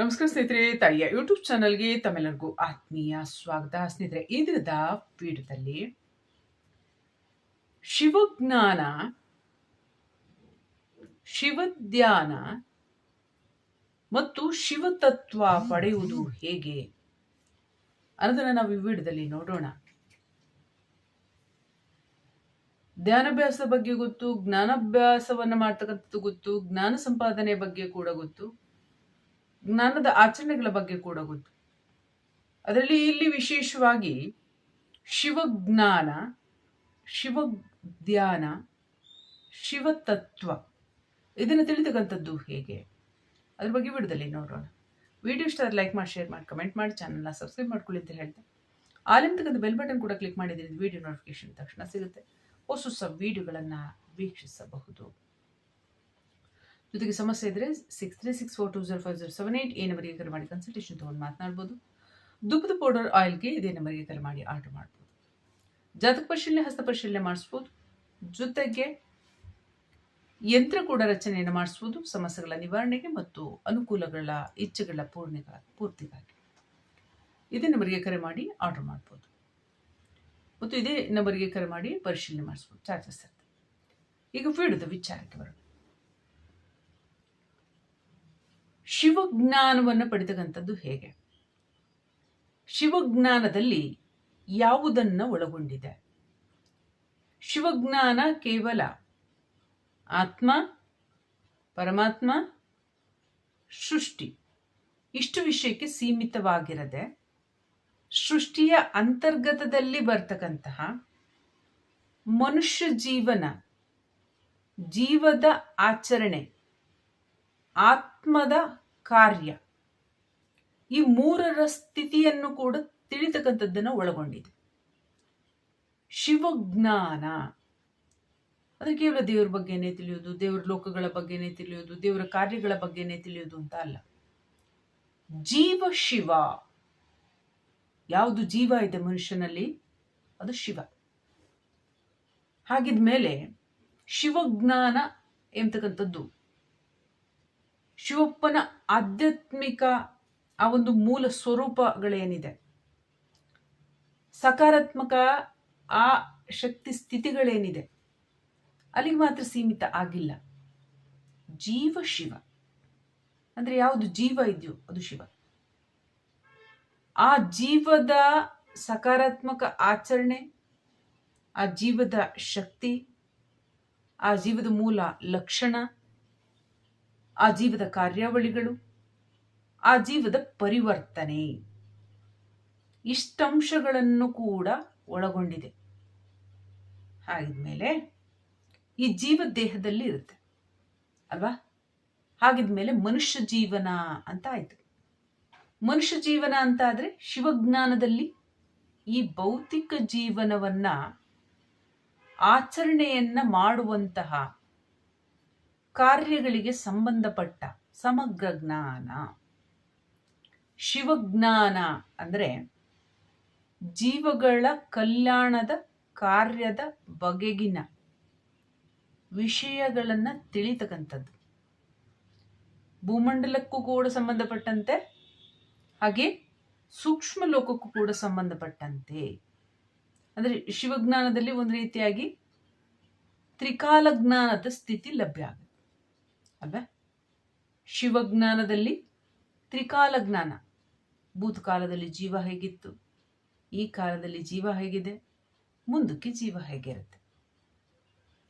ನಮಸ್ಕಾರ ಸ್ನೇಹಿತರೆ, ತಾಯಿಯ ಯೂಟ್ಯೂಬ್ ಚಾನಲ್ಗೆ ತಮ್ಮೆಲ್ಲರಿಗೂ ಆತ್ಮೀಯ ಸ್ವಾಗತ. ಸ್ನೇಹಿತರೆ ಇಂದ್ರದ ಪೀಠದಲ್ಲಿ ಶಿವಜ್ಞಾನ, ಶಿವಧ್ಯಾನ ಮತ್ತು ಶಿವತತ್ವ ಪಡೆಯುವುದು ಹೇಗೆ ಅನ್ನೋದನ್ನ ನಾವು ಈ ವಿಡಿಯೋದಲ್ಲಿ ನೋಡೋಣ. ಧ್ಯಾನಾಭ್ಯಾಸದ ಬಗ್ಗೆ ಗೊತ್ತು, ಜ್ಞಾನಾಭ್ಯಾಸವನ್ನು ಮಾಡ್ತಕ್ಕಂಥದ್ದು ಗೊತ್ತು, ಜ್ಞಾನ ಸಂಪಾದನೆ ಬಗ್ಗೆ ಕೂಡ ಗೊತ್ತು. ಜ್ಞಾನದ ಆಚರಣೆಗಳ ಬಗ್ಗೆ ಕೂಡ ಗೊತ್ತು. ಅದರಲ್ಲಿ ಇಲ್ಲಿ ವಿಶೇಷವಾಗಿ ಶಿವಜ್ಞಾನ ಶಿವ ಧ್ಯಾನ ಶಿವತತ್ವ ಇದನ್ನು ತಿಳಿದಕ್ಕಂಥದ್ದು ಹೇಗೆ? ಅದ್ರ ಬಗ್ಗೆ ವಿಡಿಯೋದಲ್ಲಿ ನೋಡೋಣ. ವಿಡಿಯೋ ಇಷ್ಟ ಲೈಕ್ ಮಾಡಿ ಶೇರ್ ಮಾಡಿ ಕಮೆಂಟ್ ಮಾಡಿ ಚಾನಲ್ನ ಸಬ್ಸ್ಕ್ರೈಬ್ ಮಾಡ್ಕೊಳ್ಳಿ ಅಂತ ಹೇಳ್ತೆ ಆಲಿಂತಕ್ಕಂಥ ಬೆಲ್ ಬಟನ್ ಕೂಡ ಕ್ಲಿಕ್ ಮಾಡಿದ್ರೆ ವಿಡಿಯೋ ನೋಟಿಫಿಕೇಶನ್ ತಕ್ಷಣ ಸಿಗುತ್ತೆ. ಹೊಸ ಹೊಸ ವಿಡಿಯೋಗಳನ್ನು ವೀಕ್ಷಿಸಬಹುದು. ಜೊತೆಗೆ ಸಮಸ್ಯೆ ಇದ್ದರೆ six three six four two zero five zero seven eight ಈ ನಂಬರಿಗೆ ಕರೆ ಮಾಡಿ ಕನ್ಸಲ್ಟೇಷನ್ ತೊಗೊಂಡು ಮಾತನಾಡ್ಬೋದು. ದುಬ್ಬದ ಪೌಡರ್ ಆಯಿಲ್ಗೆ ಇದೇ ನಂಬರಿಗೆ ಕರೆ ಮಾಡಿ ಆರ್ಡರ್ ಮಾಡ್ಬೋದು. ಜಾತಕ ಪರಿಶೀಲನೆ, ಹಸ್ತ ಪರಿಶೀಲನೆ ಮಾಡಿಸ್ಬೋದು. ಜೊತೆಗೆ ಯಂತ್ರ ಕೂಡ ರಚನೆಯನ್ನು ಮಾಡಿಸ್ಬೋದು. ಸಮಸ್ಯೆಗಳ ನಿವಾರಣೆಗೆ ಮತ್ತು ಅನುಕೂಲಗಳ ಇಚ್ಛೆಗಳ ಪೂರ್ಣಿಗ ಪೂರ್ತಿಗಾಗಿ. ಇದೇ ನಂಬರಿಗೆ ಕರೆ ಮಾಡಿ ಆರ್ಡರ್ ಮಾಡ್ಬೋದು. ಮತ್ತು ಇದೇ ನಂಬರಿಗೆ ಕರೆ ಮಾಡಿ ಪರಿಶೀಲನೆ ಮಾಡಿಸ್ಬೋದು. ಚಾರ್ಜಸ್ ಇರುತ್ತೆ ಈಗ ವಿಡಿಯೋದ ವಿಚಾರಕ್ಕೆ ಬರೋಣ. ಶಿವಜ್ಞಾನವನ್ನು ಪಡಿತಕ್ಕಂಥದ್ದು ಹೇಗೆ? ಶಿವಜ್ಞಾನದಲ್ಲಿ ಯಾವುದನ್ನು ಒಳಗೊಂಡಿದೆ? ಶಿವಜ್ಞಾನ ಕೇವಲ ಆತ್ಮ, ಪರಮಾತ್ಮ, ಸೃಷ್ಟಿ ಇಷ್ಟು ವಿಷಯಕ್ಕೆ ಸೀಮಿತವಾಗಿರದೆ ಸೃಷ್ಟಿಯ ಅಂತರ್ಗತದಲ್ಲಿ ಬರ್ತಕ್ಕಂತಹ ಮನುಷ್ಯ ಜೀವನ, ಜೀವದ ಆಚರಣೆ ಆತ್ಮದ ಕಾರ್ಯ. ಈ ಮೂರರ ಸ್ಥಿತಿಯನ್ನು ಕೂಡ ತಿಳಿತಕ್ಕಂಥದ್ದನ್ನು ಒಳಗೊಂಡಿದೆ. ಶಿವಜ್ಞಾನ. ಅದು ಕೇವಲ ದೇವರ ಬಗ್ಗೆನೇ ತಿಳಿಯೋದು, ದೇವರ ಲೋಕಗಳ ಬಗ್ಗೆನೇ ತಿಳಿಯೋದು, ದೇವರ ಕಾರ್ಯಗಳ ಬಗ್ಗೆನೇ ತಿಳಿಯೋದು ಅಂತ ಅಲ್ಲ. ಜೀವ ಶಿವ. ಯಾವುದು ಜೀವ ಇದೆ ಮನುಷ್ಯನಲ್ಲಿ? ಅದು ಶಿವ. ಹಾಗಿದ್ಮೇಲೆ ಶಿವಜ್ಞಾನ ಎಂಬತಕ್ಕಂಥದ್ದು ಶಿವಪ್ಪನ ಆಧ್ಯಾತ್ಮಿಕ ಆ ಒಂದು ಮೂಲ ಸ್ವರೂಪಗಳೇನಿದೆ? ಸಕಾರಾತ್ಮಕ ಆ ಶಕ್ತಿ ಸ್ಥಿತಿಗಳೇನಿದೆ? ಅಲ್ಲಿಗೆ ಮಾತ್ರ ಸೀಮಿತ ಆಗಿಲ್ಲ. ಜೀವ ಶಿವ. ಅಂದ್ರೆ ಯಾವುದು? ಜೀವ ಇದೆಯೋ ಅದು ಶಿವ. ಆ ಜೀವದ ಸಕಾರಾತ್ಮಕ ಆಚರಣೆ, ಆ ಜೀವದ ಶಕ್ತಿ, ಆ ಜೀವದ ಮೂಲ ಲಕ್ಷಣ ಆ ಜೀವದ ಕಾರ್ಯಾವಳಿಗಳು, ಆ ಜೀವದ ಪರಿವರ್ತನೆ. ಇಷ್ಟಂಶಗಳನ್ನು ಕೂಡ ಒಳಗೊಂಡಿದೆ. ಹಾಗಿದ್ಮೇಲೆ ಈ ಜೀವ ದೇಹದಲ್ಲಿ ಇರುತ್ತೆ, ಅಲ್ವಾ? ಹಾಗಿದ್ಮೇಲೆ ಮನುಷ್ಯ ಜೀವನ ಅಂತ ಆಯ್ತು. ಮನುಷ್ಯ ಜೀವನ ಅಂತ ಆದ್ರೆ ಶಿವಜ್ಞಾನದಲ್ಲಿ ಈ ಭೌತಿಕ ಜೀವನವನ್ನ ಆಚರಣೆಯನ್ನು ಮಾಡುವಂತಹ ಕಾರ್ಯಗಳಿಗೆ ಸಂಬಂಧಪಟ್ಟ ಸಮಗ್ರ ಜ್ಞಾನ. ಶಿವಜ್ಞಾನ ಅಂದರೆ ಜೀವಗಳ ಕಲ್ಯಾಣದ ಕಾರ್ಯದ ಬಗೆಗಿನ ವಿಷಯಗಳನ್ನು ತಿಳಿತಕ್ಕಂಥದ್ದು. ಭೂಮಂಡಲಕ್ಕೂ ಕೂಡ ಸಂಬಂಧಪಟ್ಟಂತೆ, ಹಾಗೆ ಸೂಕ್ಷ್ಮ ಲೋಕಕ್ಕೂ ಕೂಡ ಸಂಬಂಧಪಟ್ಟಂತೆ. ಅಂದರೆ ಶಿವಜ್ಞಾನದಲ್ಲಿ ಒಂದು ರೀತಿಯಾಗಿ ತ್ರಿಕಾಲ ಜ್ಞಾನದ ಸ್ಥಿತಿ ಲಭ್ಯ ಆಗುತ್ತೆ. ಅಲ್ವಾ ಶಿವಜ್ಞಾನದಲ್ಲಿ ತ್ರಿಕಾಲ ಜ್ಞಾನ. ಭೂತಕಾಲದಲ್ಲಿ ಜೀವ ಹೇಗಿತ್ತು? ಈ ಕಾಲದಲ್ಲಿ ಜೀವ ಹೇಗಿದೆ? ಮುಂದಕ್ಕೆ ಜೀವ ಹೇಗಿರುತ್ತೆ?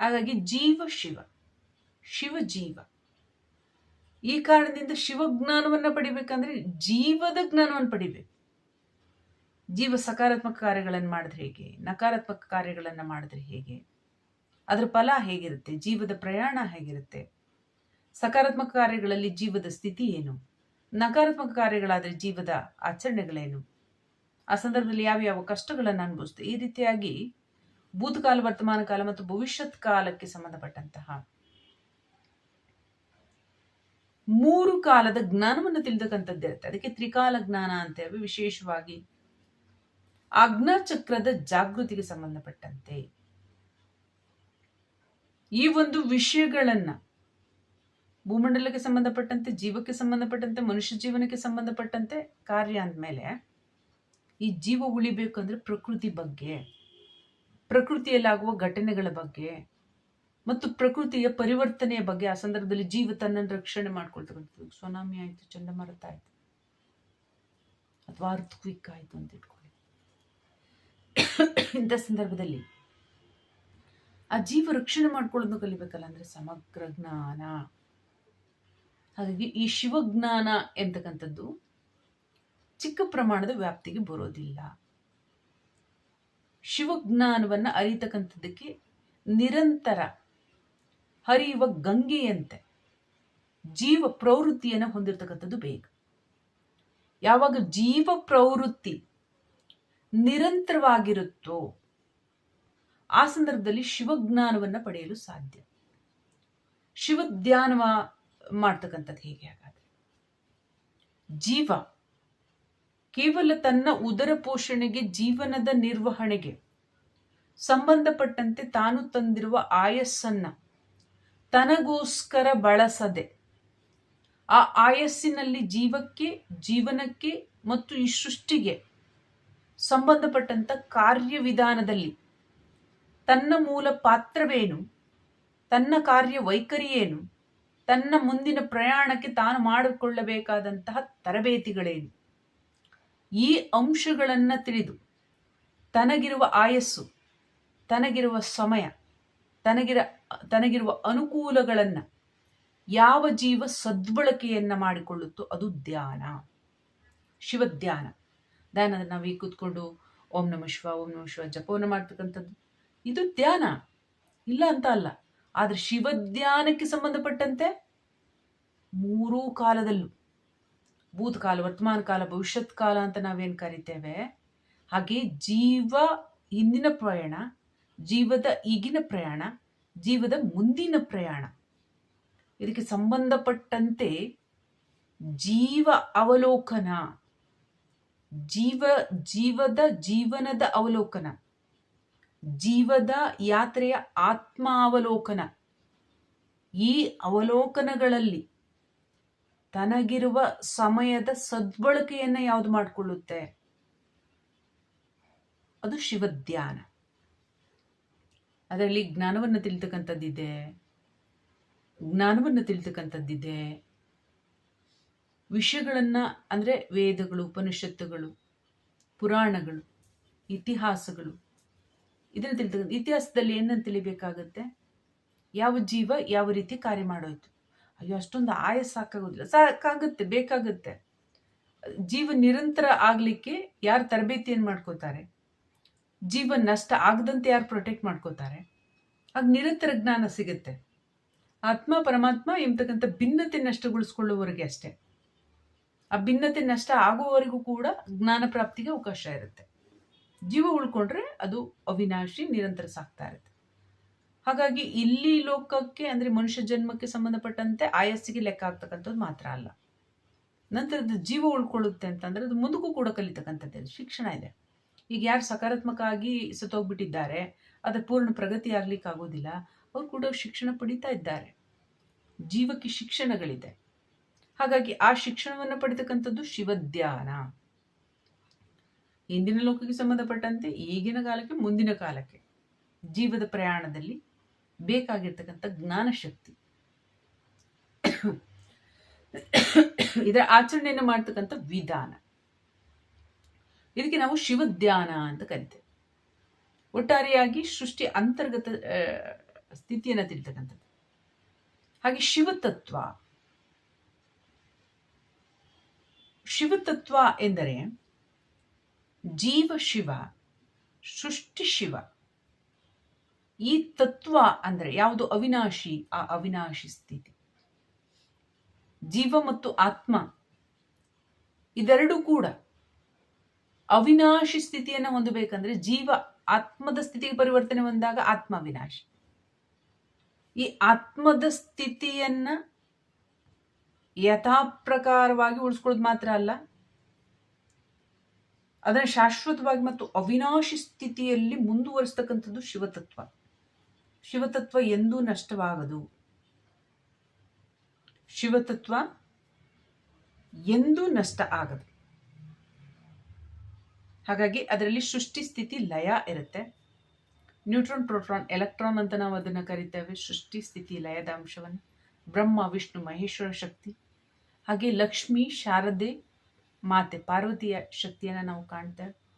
ಹಾಗಾಗಿ ಜೀವ ಶಿವ ಶಿವ ಜೀವ. ಈ ಕಾರಣದಿಂದ ಶಿವಜ್ಞಾನವನ್ನು ಪಡಿಬೇಕಂದ್ರೆ ಜೀವದ ಜ್ಞಾನವನ್ನು ಪಡಿಬೇಕು. ಜೀವ ಸಕಾರಾತ್ಮಕ ಕಾರ್ಯಗಳನ್ನು ಮಾಡಿದ್ರೆ ಹೇಗೆ? ನಕಾರಾತ್ಮಕ ಕಾರ್ಯಗಳನ್ನು ಮಾಡಿದ್ರೆ ಹೇಗೆ? ಅದರ ಫಲ ಹೇಗಿರುತ್ತೆ? ಜೀವದ ಪ್ರಯಾಣ ಹೇಗಿರುತ್ತೆ? ಸಕಾರಾತ್ಮಕ ಕಾರ್ಯಗಳಲ್ಲಿ ಜೀವದ ಸ್ಥಿತಿ ಏನು? ನಕಾರಾತ್ಮಕ ಕಾರ್ಯಗಳಾದರೆ ಜೀವದ ಆಚರಣೆಗಳೇನು? ಆ ಸಂದರ್ಭದಲ್ಲಿ ಯಾವ ಯಾವ ಕಷ್ಟಗಳನ್ನು ಅನುಭವಿಸುತ್ತೆ ಈ ರೀತಿಯಾಗಿ ಭೂತಕಾಲ, ವರ್ತಮಾನ ಕಾಲ ಮತ್ತು ಭವಿಷ್ಯತ್ ಕಾಲಕ್ಕೆ ಸಂಬಂಧಪಟ್ಟಂತಹ ಮೂರು ಕಾಲದ ಜ್ಞಾನವನ್ನು ತಿಳಿದಕ್ಕಂಥದ್ದಿರುತ್ತೆ ಅದಕ್ಕೆ ತ್ರಿಕಾಲ ಜ್ಞಾನ ಅಂತೇವೆ ವಿಶೇಷವಾಗಿ ಚಕ್ರದ ಜಾಗೃತಿಗೆ ಸಂಬಂಧಪಟ್ಟಂತೆ. ಈ ಒಂದು ವಿಷಯಗಳನ್ನ ಭೂಮಂಡಲಕ್ಕೆ ಸಂಬಂಧಪಟ್ಟಂತೆ, ಜೀವಕ್ಕೆ ಸಂಬಂಧಪಟ್ಟಂತೆ, ಮನುಷ್ಯ ಜೀವನಕ್ಕೆ ಸಂಬಂಧಪಟ್ಟಂತೆ ಕಾರ್ಯ ಅಂದಮೇಲೆ ಈ ಜೀವ ಉಳಿಬೇಕಂದ್ರೆ ಪ್ರಕೃತಿ ಬಗ್ಗೆ, ಪ್ರಕೃತಿಯಲ್ಲಾಗುವ ಘಟನೆಗಳ ಬಗ್ಗೆ ಮತ್ತು ಪ್ರಕೃತಿಯ ಪರಿವರ್ತನೆಯ ಬಗ್ಗೆ ಆ ಸಂದರ್ಭದಲ್ಲಿ ಜೀವ ತನ್ನನ್ನು ರಕ್ಷಣೆ ಮಾಡ್ಕೊಳ್ತಕ್ಕಂಥದ್ದು. ಸುನಾಮಿ ಆಯಿತು, ಚಂಡಮಾರುತ ಆಯಿತು, ಅಥವಾ ಅರ್ಥ ಕ್ವಿಕ್ ಆಯಿತು ಅಂತ ಇಟ್ಕೊಳ್ಳಿ. ಇಂಥ ಸಂದರ್ಭದಲ್ಲಿ ಆ ಜೀವ ರಕ್ಷಣೆ ಮಾಡ್ಕೊಳ್ಳೋದು ಕಲಿಬೇಕಲ್ಲ ಅಂದರೆ ಸಮಗ್ರ ಜ್ಞಾನ. ಹಾಗಾಗಿ ಈ ಶಿವಜ್ಞಾನ ಎಂತಕ್ಕಂಥದ್ದು ಚಿಕ್ಕ ಪ್ರಮಾಣದ ವ್ಯಾಪ್ತಿಗೆ ಬರೋದಿಲ್ಲ. ಶಿವಜ್ಞಾನವನ್ನು ಅರಿತಕ್ಕಂಥದ್ದಕ್ಕೆ ನಿರಂತರ ಹರಿಯುವ ಗಂಗೆಯಂತೆ ಜೀವ ಪ್ರವೃತ್ತಿಯನ್ನು ಹೊಂದಿರತಕ್ಕಂಥದ್ದು ಬೇಗ. ಯಾವಾಗ ಜೀವ ಪ್ರವೃತ್ತಿ ನಿರಂತರವಾಗಿರುತ್ತೋ ಆ ಸಂದರ್ಭದಲ್ಲಿ ಶಿವಜ್ಞಾನವನ್ನು ಪಡೆಯಲು ಸಾಧ್ಯ. ಶಿವಧ್ಯಾನ ಮಾಡ್ತಕ್ಕಂಥದ್ದು ಹೇಗೆ ಹಾಗಾದ್ರೆ. ಜೀವ ಕೇವಲ ತನ್ನ ಉದರ ಪೋಷಣೆಗೆ, ಜೀವನದ ನಿರ್ವಹಣೆಗೆ ಸಂಬಂಧಪಟ್ಟಂತೆ ತಾನು ತಂದಿರುವ ಆಯಸ್ಸನ್ನ ತನಗೋಸ್ಕರ ಬಳಸದೆ, ಆ ಆಯಸ್ಸಿನಲ್ಲಿ ಜೀವಕ್ಕೆ, ಜೀವನಕ್ಕೆ ಮತ್ತು ಈ ಸೃಷ್ಟಿಗೆ ಸಂಬಂಧಪಟ್ಟಂತ ಕಾರ್ಯವಿಧಾನದಲ್ಲಿ ತನ್ನ ಮೂಲ ಪಾತ್ರವೇನು, ತನ್ನ ಕಾರ್ಯ ವೈಖರಿ ತನ್ನ ಮುಂದಿನ ಪ್ರಯಾಣಕ್ಕೆ ತಾನು ಮಾಡಿಕೊಳ್ಳಬೇಕಾದಂತಹ ತರಬೇತಿಗಳೇನು ಈ ಅಂಶಗಳನ್ನು ತಿಳಿದು ತನಗಿರುವ ಆಯಸ್ಸು, ತನಗಿರುವ ಸಮಯ, ತನಗಿರ, ತನಗಿರುವ ಅನುಕೂಲಗಳನ್ನು ಯಾವ ಜೀವ ಸದ್ಬಳಕೆಯನ್ನು ಮಾಡಿಕೊಳ್ಳುತ್ತೋ ಅದು ಧ್ಯಾನ, ಶಿವಧ್ಯಾನ. ಧ್ಯಾನ ನಾವು ಕೂತ್ಕೊಂಡು ಓಂ ನಮ ಶಿವ, ಓಂ ನಮ ಶಿವ ಜಪವನ್ನು ಮಾಡ್ತಕ್ಕಂಥದ್ದು. ಇದು ಧ್ಯಾನ. ಇಲ್ಲ ಅಂತ ಅಲ್ಲ. ಆದರೆ ಶಿವಧ್ಯಾನಕ್ಕೆ ಸಂಬಂಧಪಟ್ಟಂತೆ ಮೂರೂ ಕಾಲದಲ್ಲೂ, ಭೂತಕಾಲ, ವರ್ತಮಾನ ಕಾಲ, ಭವಿಷ್ಯತ್ ಕಾಲ ಅಂತ ನಾವೇನು ಕರಿತೇವೆ? ಹಾಗೆ ಜೀವ ಹಿಂದಿನ ಪ್ರಯಾಣ, ಜೀವದ ಈಗಿನ ಪ್ರಯಾಣ, ಜೀವದ ಮುಂದಿನ ಪ್ರಯಾಣ. ಇದಕ್ಕೆ ಸಂಬಂಧಪಟ್ಟಂತೆ ಜೀವ ಅವಲೋಕನ, ಜೀವ, ಜೀವದ ಜೀವನದ ಅವಲೋಕನ. ಜೀವದ ಯಾತ್ರೆಯ ಆತ್ಮ ಅವಲೋಕನ ಈ ಅವಲೋಕನಗಳಲ್ಲಿ ತನಗಿರುವ ಸಮಯದ ಸದ್ಬಳಕೆಯನ್ನು ಯಾವುದು ಮಾಡಿಕೊಳ್ಳುತ್ತೆ? ಅದು ಶಿವಧ್ಯಾನ. ಅದರಲ್ಲಿ ಜ್ಞಾನವನ್ನು ತಿಳಿತಕ್ಕಂಥದ್ದಿದೆ. ಜ್ಞಾನವನ್ನು ತಿಳಿತಕ್ಕಂಥದ್ದಿದೆ. ವಿಷಯಗಳನ್ನು ಅಂದರೆ ವೇದಗಳು, ಉಪನಿಷತ್ತುಗಳು, ಪುರಾಣಗಳು, ಇತಿಹಾಸಗಳು. ಇದನ್ನು ತಿಳಿತಕ್ಕಂಥ ಇತಿಹಾಸದಲ್ಲಿ ಏನನ್ನು ತಿಳಿಬೇಕಾಗತ್ತೆ? ಯಾವ ಜೀವ ಯಾವ ರೀತಿ ಕಾರ್ಯ ಮಾಡೋಯ್ತು? ಅಯ್ಯೋ, ಅಷ್ಟೊಂದು ಆಯ ಸಾಕಾಗೋದಿಲ್ಲ. ಸಾಕಾಗುತ್ತೆ, ಬೇಕಾಗುತ್ತೆ. ಜೀವ ನಿರಂತರ ಆಗಲಿಕ್ಕೆ ಯಾರು ತರಬೇತಿಯನ್ನು ಮಾಡ್ಕೋತಾರೆ? ಜೀವ ನಷ್ಟ ಆಗದಂತೆ ಯಾರು ಪ್ರೊಟೆಕ್ಟ್ ಮಾಡ್ಕೋತಾರೆ? ಆಗ ನಿರಂತರ ಜ್ಞಾನ ಸಿಗುತ್ತೆ. ಆತ್ಮ, ಪರಮಾತ್ಮ ಎಂಬತಕ್ಕಂಥ ಭಿನ್ನತೆ ನಷ್ಟಗೊಳಿಸ್ಕೊಳ್ಳೋವರೆಗೆ ಅಷ್ಟೇ. ಆ ಭಿನ್ನತೆ ನಷ್ಟ ಆಗುವವರೆಗೂ ಕೂಡ ಜ್ಞಾನ ಪ್ರಾಪ್ತಿಗೆ ಅವಕಾಶ ಇರುತ್ತೆ. ಜೀವ ಉಳ್ಕೊಂಡ್ರೆ ಅದು ಅವಿನಾಶಿ, ನಿರಂತರ ಸಾಕ್ತಾ ಇರುತ್ತೆ. ಹಾಗಾಗಿ ಇಲ್ಲಿ ಲೋಕಕ್ಕೆ ಅಂದ್ರೆ ಮನುಷ್ಯ ಜನ್ಮಕ್ಕೆ ಸಂಬಂಧಪಟ್ಟಂತೆ ಆಯಸ್ಸಿಗೆ ಲೆಕ್ಕ ಆಗ್ತಕ್ಕಂಥದ್ದು ಮಾತ್ರ ಅಲ್ಲ. ನಂತರದ ಜೀವ ಉಳ್ಕೊಳ್ಳುತ್ತೆ ಅಂತಂದ್ರೆ ಅದು ಮುಂದಕ್ಕೂ ಕೂಡ ಕಲಿತಕ್ಕಂಥದ್ದು ಶಿಕ್ಷಣ ಇದೆ. ಈಗ ಯಾರು ಸಕಾರಾತ್ಮಕ ಆಗಿ ಸತ್ತೋಗ್ಬಿಟ್ಟಿದ್ದಾರೆ ಅದರ ಪೂರ್ಣ ಪ್ರಗತಿ ಆಗ್ಲಿಕ್ಕೆ ಆಗೋದಿಲ್ಲ, ಅವ್ರು ಕೂಡ ಶಿಕ್ಷಣ ಪಡಿತಾ ಇದ್ದಾರೆ. ಜೀವಕ್ಕೆ ಶಿಕ್ಷಣಗಳಿದೆ. ಹಾಗಾಗಿ ಆ ಶಿಕ್ಷಣವನ್ನು ಪಡಿತಕ್ಕಂಥದ್ದು ಶಿವಧ್ಯಾನ. ಇಂದಿನ ಲೋಕಕ್ಕೆ ಸಂಬಂಧಪಟ್ಟಂತೆ, ಈಗಿನ ಕಾಲಕ್ಕೆ, ಮುಂದಿನ ಕಾಲಕ್ಕೆ ಜೀವದ ಪ್ರಯಾಣದಲ್ಲಿ ಬೇಕಾಗಿರ್ತಕ್ಕಂಥ ಜ್ಞಾನಶಕ್ತಿ ಇದರ ಆಚರಣೆಯನ್ನು ಮಾಡ್ತಕ್ಕಂಥ ವಿಧಾನ. ಇದಕ್ಕೆ ನಾವು ಶಿವಧ್ಯಾನ ಅಂತ ಕರಿತೇವೆ. ಒಟ್ಟಾರೆಯಾಗಿ ಸೃಷ್ಟಿ ಅಂತರ್ಗತ ಸ್ಥಿತಿಯನ್ನು ತಿಳಿತಕ್ಕಂಥದ್ದು. ಹಾಗೆ ಶಿವತತ್ವ. ಶಿವತತ್ವ ಎಂದರೆ ಜೀವ ಶಿವ, ಸೃಷ್ಟಿ ಶಿವ. ಈ ತತ್ವ ಅಂದ್ರೆ ಯಾವುದು? ಅವಿನಾಶಿ, ಆ ಅವಿನಾಶಿ ಸ್ಥಿತಿ. ಜೀವ ಮತ್ತು ಆತ್ಮ ಇದೆರಡೂ ಕೂಡ ಅವಿನಾಶಿ ಸ್ಥಿತಿಯನ್ನು ಹೊಂದಬೇಕಂದ್ರೆ ಜೀವ ಆತ್ಮದ ಸ್ಥಿತಿಗೆ ಪರಿವರ್ತನೆ ಹೊಂದಾಗ ಆತ್ಮ ಅವಿನಾಶಿ. ಈ ಆತ್ಮದ ಸ್ಥಿತಿಯನ್ನ ಯಥಾಪ್ರಕಾರವಾಗಿ ಉಳಿಸ್ಕೊಳ್ಳೋದು ಮಾತ್ರ ಅಲ್ಲ ಅದನ್ನು ಶಾಶ್ವತವಾಗಿ ಮತ್ತು ಅವಿನಾಶಿ ಸ್ಥಿತಿಯಲ್ಲಿ ಮುಂದುವರಿಸ್ತಕ್ಕಂಥದ್ದು ಶಿವತತ್ವ. ಶಿವತತ್ವ ಎಂದೂ ನಷ್ಟವಾಗದು. ಶಿವತತ್ವ ಎಂದೂ ನಷ್ಟ ಆಗದು. ಹಾಗಾಗಿ ಅದರಲ್ಲಿ ಸೃಷ್ಟಿ ಸ್ಥಿತಿ ಲಯ ಇರುತ್ತೆ. ನ್ಯೂಟ್ರಾನ್, ಪ್ರೋಟ್ರಾನ್, ಎಲೆಕ್ಟ್ರಾನ್ ಅಂತ ನಾವು ಅದನ್ನು ಕರಿತೇವೆ. ಸೃಷ್ಟಿ ಸ್ಥಿತಿ ಲಯದ ಅಂಶವನ್ನು. ಬ್ರಹ್ಮ, ವಿಷ್ಣು, ಮಹೇಶ್ವರ ಶಕ್ತಿ. ಹಾಗೆ ಲಕ್ಷ್ಮಿ, ಶಾರದೆ ಮಾತೆ ಪಾರ್ವತಿಯ ಶಕ್ತಿಯನ್ನು ನಾವು ಕಾಣ್ತೇವೆ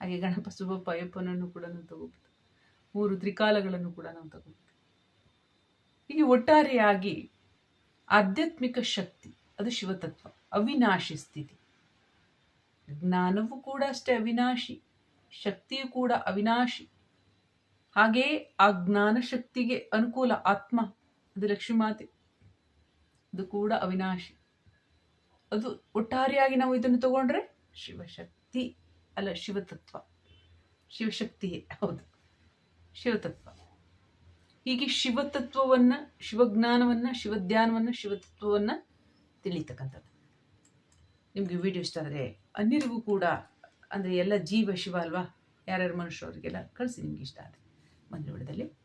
ಹಾಗೆ ಗಣಪ ಸುಬಪ್ಪ ಅಯ್ಯಪ್ಪನನ್ನು ಕೂಡ ನಾವು ತಗೋಬೋದು. ಮೂರು ತ್ರಿಕಾಲಗಳನ್ನು ಕೂಡ ನಾವು ತಗೋಬೋದು. ಹೀಗೆ ಒಟ್ಟಾರೆಯಾಗಿ ಆಧ್ಯಾತ್ಮಿಕ ಶಕ್ತಿ, ಅದು ಶಿವತತ್ವ, ಅವಿನಾಶಿ ಸ್ಥಿತಿ. ಜ್ಞಾನವೂ ಕೂಡ ಅಷ್ಟೇ ಅವಿನಾಶಿ, ಶಕ್ತಿಯು ಕೂಡ ಅವಿನಾಶಿ. ಹಾಗೆಯೇ ಆ ಜ್ಞಾನ ಶಕ್ತಿಗೆ ಅನುಕೂಲ ಆತ್ಮ, ಅದು ಲಕ್ಷ್ಮೀ ಮಾತೆ, ಅದು ಕೂಡ ಅವಿನಾಶಿ. ಅದು ಒಟ್ಟಾರೆಯಾಗಿ ನಾವು ಇದನ್ನು ತಗೊಂಡ್ರೆ ಶಿವಶಕ್ತಿ ಅಲ್ಲ ಶಿವತತ್ವ. ಶಿವಶಕ್ತಿಯೇ, ಹೌದು. ಶಿವತತ್ವ. ಹೀಗೆ ಶಿವತತ್ವವನ್ನು, ಶಿವಜ್ಞಾನವನ್ನ, ಶಿವಧ್ಯಾನವನ್ನು, ಶಿವತತ್ವವನ್ನು ತಿಳಿತಕ್ಕಂಥದ್ದು ನಿಮಗೆ ವಿಡಿಯೋ ಇಷ್ಟ ಆದರೆ ಅನ್ಯರಿಗೂ ಕೂಡ, ಅಂದರೆ ಎಲ್ಲ ಜೀವ ಶಿವ ಅಲ್ವಾ? ಯಾರ್ಯಾರು ಮನುಷ್ಯರು ಅವರಿಗೆಲ್ಲ ಕಳಿಸಿ ನಿಮಗೆ ಇಷ್ಟ ಆದರೆ. ಮುಂದಿನ ವಿಡಿಯೋದಲ್ಲಿ ಭೇಟಿ